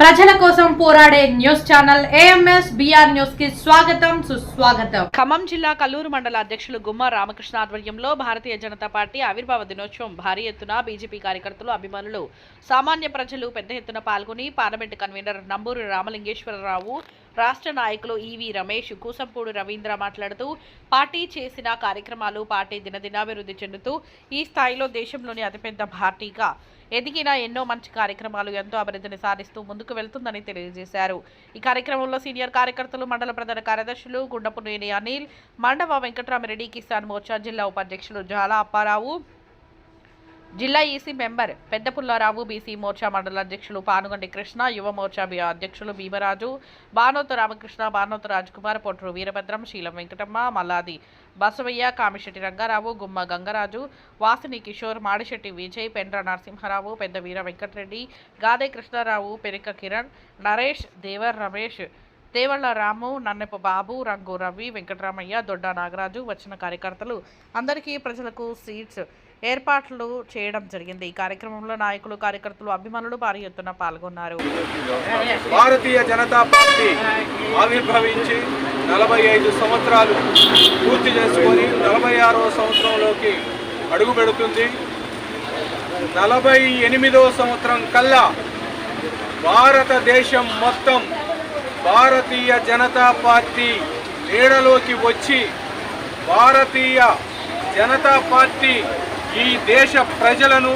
ప్రజల కోసం పోరాడే న్యూస్ ఛానల్ ఏఎంఎస్ బిఆర్ న్యూస్కి స్వాగతం సుస్వాగతం. ఖమ్మం జిల్లా కల్లూరు మండల అధ్యక్షులు గుమ్మ రామకృష్ణ ఆధ్వర్యంలో భారతీయ జనతా పార్టీ ఆవిర్భావ దినోత్సవం భారీ ఎత్తున బీజేపీ కార్యకర్తలు అభిమానులు సామాన్య ప్రజలు పెద్ద ఎత్తున పాల్గొని పార్లమెంటు కన్వీనర్ నంబూరు రామలింగేశ్వరరావు రాష్ట్ర నాయకులు ఈవి రమేష్ కూసంపూడు రవీంద్ర మాట్లాడుతూ పార్టీ చేసిన కార్యక్రమాలు పార్టీ దినదినాభివృద్ధి చెందుతూ ఈ స్థాయిలో దేశంలోని అతిపెద్ద పార్టీగా ఎదిగిన ఎన్నో మంచి కార్యక్రమాలు ఎంతో అభివృద్ధిని సాధిస్తూ ముందుకు వెళ్తుందని తెలియజేశారు. ఈ కార్యక్రమంలో సీనియర్ కార్యకర్తలు మండల ప్రధాన కార్యదర్శులు గుండపునేని అనిల్ మండవ వెంకటరామిరెడ్డి కిసాన్ మోర్చా జిల్లా ఉపాధ్యక్షులు జాలా అప్పారావు జిల్లా ఈసీ మెంబర్ పెద్ద పుల్లారావు బీసీ మోర్చా మండల అధ్యక్షులు పానుగంటి కృష్ణ యువ మోర్చా అధ్యక్షులు భీమరాజు బానోతు రామకృష్ణ బానోతు రాజ్కుమార్ పొట్రు వీరభద్రం శీలం వెంకటమ్మ మల్లాది బసవయ్య కామిశెట్టి రంగారావు గుమ్మ గంగరాజు వాసిని కిషోర్ మాడిశెట్టి విజయ్ పెండ్ర నరసింహారావు పెద్ద వీర వెంకటరెడ్డి గాదే కృష్ణారావు పెరిక కిరణ్ నరేష్ దేవర్ రమేష్ దేవళ్ళ రాము నన్నెప బాబు రంగు రవి వెంకటరామయ్య దొడ్డ నాగరాజు వచ్చిన కార్యకర్తలు అందరికీ ప్రజలకు సీట్స్ ఏర్పాట్లు చేయడం జరిగింది. ఈ కార్యక్రమంలో నాయకులు కార్యకర్తలు అభిమానులు భారీ ఎత్తున పాల్గొన్నారు. భారతీయ జనతా పార్టీ ఆవిర్భవించి నలభై ఐదు సంవత్సరాలు పూర్తి చేసుకొని నలభై ఆరవ సంవత్సరంలోకి అడుగు పెడుతుంది. నలభై ఎనిమిదవ సంవత్సరం కల్లా భారతదేశం మొత్తం భారతీయ జనతా పార్టీ నీడలోకి వచ్చి భారతీయ జనతా పార్టీ ఈ దేశ ప్రజలను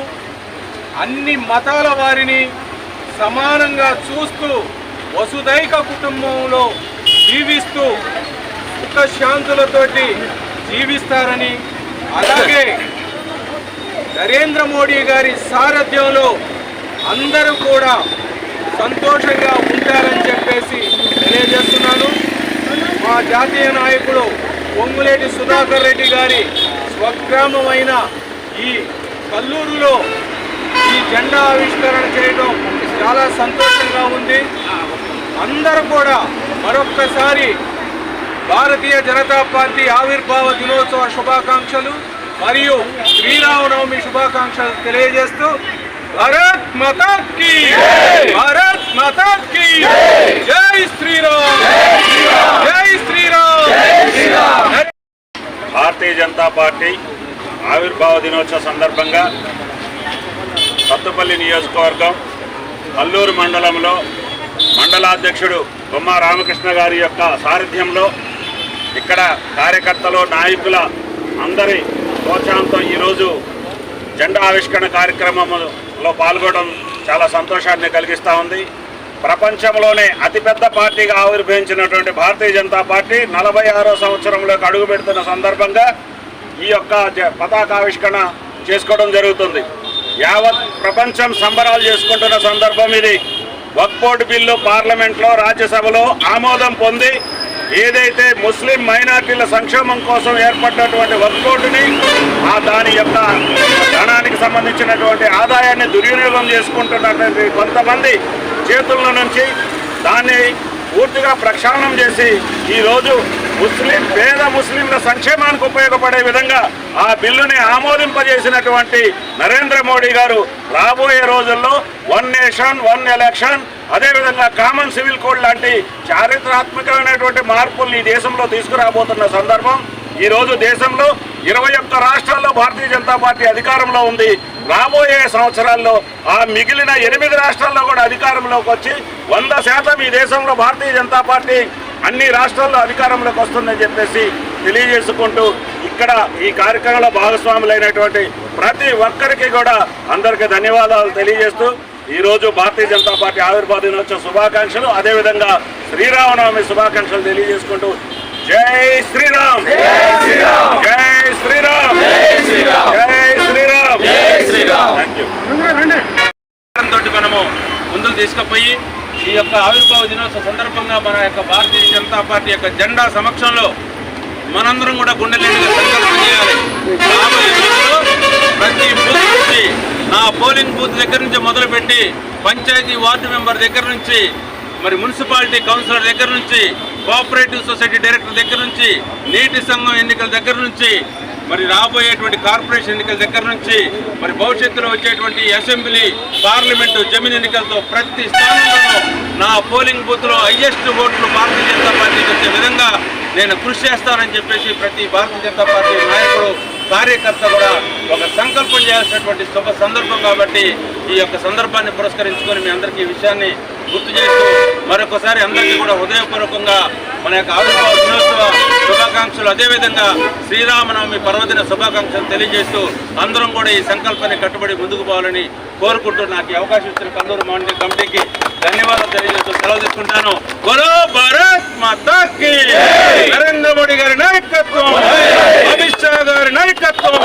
అన్ని మతాల వారిని సమానంగా చూస్తూ వసుదైక కుటుంబంలో జీవిస్తూ సుఖశాంతులతోటి జీవిస్తారని అలాగే నరేంద్ర మోడీ గారి సారథ్యంలో అందరూ కూడా సంతోషంగా ఉంటారు చెప్పేసి తెలియజేస్తున్నాను మా జాతీయ నాయకుడు పొంగులేటి సుధాకర్ రెడ్డి గారి స్వగ్రామమైన ఈ కల్లూరులో ఈ జెండా ఆవిష్కరణ చేయడం చాలా సంతోషంగా ఉంది. అందరూ కూడా మరొక్కసారి భారతీయ జనతా పార్టీ ఆవిర్భావ దినోత్సవ శుభాకాంక్షలు మరియు శ్రీరామనవమి శుభాకాంక్షలు తెలియజేస్తూ భారత్ మాతా భారత్ జై శ్రీరామ్! జై శ్రీరామ్ భారతీయ జనతా పార్టీ ఆవిర్భావ దినోత్సవ సందర్భంగా సత్తుపల్లి నియోజకవర్గం అల్లూరు మండలంలో మండలాధ్యక్షుడు బొమ్మ రామకృష్ణ గారి యొక్క సారథ్యంలో ఇక్కడ కార్యకర్తలు నాయకుల అందరి ప్రోత్సాహంతో ఈరోజు జెండా ఆవిష్కరణ కార్యక్రమంలో పాల్గొనడం చాలా సంతోషాన్ని కలిగిస్తూ ఉంది. ప్రపంచంలోనే అతిపెద్ద పార్టీగా ఆవిర్భవించినటువంటి భారతీయ జనతా పార్టీ నలభై ఆరో సంవత్సరంలోకి అడుగు పెడుతున్న సందర్భంగా ఈ యొక్క జ- పతాకావిష్కరణ చేసుకోవడం జరుగుతుంది. యావత్ ప్రపంచం సంబరాలు చేసుకుంటున్న సందర్భం ఇది. వక్ఫ్ బిల్లు పార్లమెంట్లో రాజ్యసభలో ఆమోదం పొంది ఏదైతే ముస్లిం మైనార్టీల సంక్షేమం కోసం ఏర్పడినటువంటి వక్ఫ్ ఆ దాని యొక్క ధనానికి సంబంధించినటువంటి ఆదాయాన్ని దుర్వినియోగం చేసుకుంటున్నటువంటి కొంతమంది చేతుల నుంచి దాన్ని పూర్తిగా ప్రక్షాళనం చేసి ఈరోజు ముస్లిం పేద ముస్లింల సంక్షేమానికి ఉపయోగపడే విధంగా ఆ బిల్లుని ఆమోదింపజేసినటువంటి నరేంద్ర మోడీ గారు రాబోయే రోజుల్లో వన్ నేషన్ వన్ ఎలక్షన్ అదేవిధంగా కామన్ సివిల్ కోడ్ లాంటి చారిత్రాత్మకమైనటువంటి మార్పుల్ని ఈ దేశంలో తీసుకురాబోతున్న సందర్భం. ఈరోజు దేశంలో ఇరవై ఒక్క రాష్ట్రాల్లో భారతీయ జనతా పార్టీ అధికారంలో ఉంది. రాబోయే సంవత్సరాల్లో ఆ మిగిలిన ఎనిమిది రాష్ట్రాల్లో కూడా అధికారంలోకి వచ్చి వంద శాతం ఈ దేశంలో భారతీయ జనతా పార్టీ అన్ని రాష్ట్రాల్లో అధికారంలోకి వస్తుందని చెప్పేసి తెలియజేసుకుంటూ ఇక్కడ ఈ కార్యక్రమంలో భాగస్వాములైనటువంటి ప్రతి ఒక్కరికి కూడా అందరికీ ధన్యవాదాలు తెలియజేస్తూ ఈ రోజు భారతీయ జనతా పార్టీ ఆవిర్భావ దినోత్సవ శుభాకాంక్షలు. అదేవిధంగా శ్రీరామనవమి శుభాకాంక్షలు తెలియజేసుకుంటూ జై శ్రీరామ్. జై శ్రీరామ్. జై శ్రీరామ్. తీసుకుపోయి ఈ యొక్క ఆవిర్భావ దినోత్సవ సందర్భంగా మన యొక్క భారతీయ జనతా పార్టీ యొక్క జెండా సమక్షంలో మనందరం కూడా గుండెలేనిగా సంకల్పం చేయాలి. ప్రతి బూత్ నుంచి నా పోలింగ్ బూత్ దగ్గర నుంచి మొదలుపెట్టి పంచాయతీ వార్డు మెంబర్ దగ్గర నుంచి మరి మున్సిపాలిటీ కౌన్సిలర్ దగ్గర నుంచి కోఆపరేటివ్ సొసైటీ డైరెక్టర్ దగ్గర నుంచి నీటి సంఘం ఎన్నికల దగ్గర నుంచి మరి రాబోయేటువంటి కార్పొరేషన్ ఎన్నికల దగ్గర నుంచి మరి భవిష్యత్తులో వచ్చేటువంటి అసెంబ్లీ పార్లమెంటు జమిన్ ఎన్నికలతో ప్రతి స్థానంలో నా పోలింగ్ బూత్లో హైయెస్ట్ ఓట్లు భారతీయ జనతా పార్టీకి వచ్చే విధంగా నేను కృషి చేస్తానని చెప్పేసి ప్రతి భారతీయ జనతా పార్టీ నాయకుడు కార్యకర్త కూడా ఒక సంకల్పం చేయాల్సినటువంటి శుభ సందర్భం కాబట్టి ఈ యొక్క సందర్భాన్ని పురస్కరించుకొని మీ అందరికీ విషయాన్ని గుర్తు చేస్తూ మరొకసారి అందరికీ కూడా హృదయపూర్వకంగా మన యొక్క ఆవిర్భావ దినోత్సవ శుభాకాంక్షలు. అదేవిధంగా శ్రీరామనవమి పర్వదిన శుభాకాంక్షలు తెలియజేస్తూ అందరం కూడా ఈ సంకల్పాన్ని కట్టుబడి ముందుకు పోవాలని కోరుకుంటూ నాకు ఈ అవకాశం ఇచ్చిన కల్లూరు మాండలి కమిటీకి ధన్యవాదాలు తెలియజేస్తూ సెలవు తీసుకుంటాను. బలో భారత్ మాతాకి నరేంద్ర మోడీ గారి నాయకత్వం. అమిత్ షా గారి నాయకత్వం.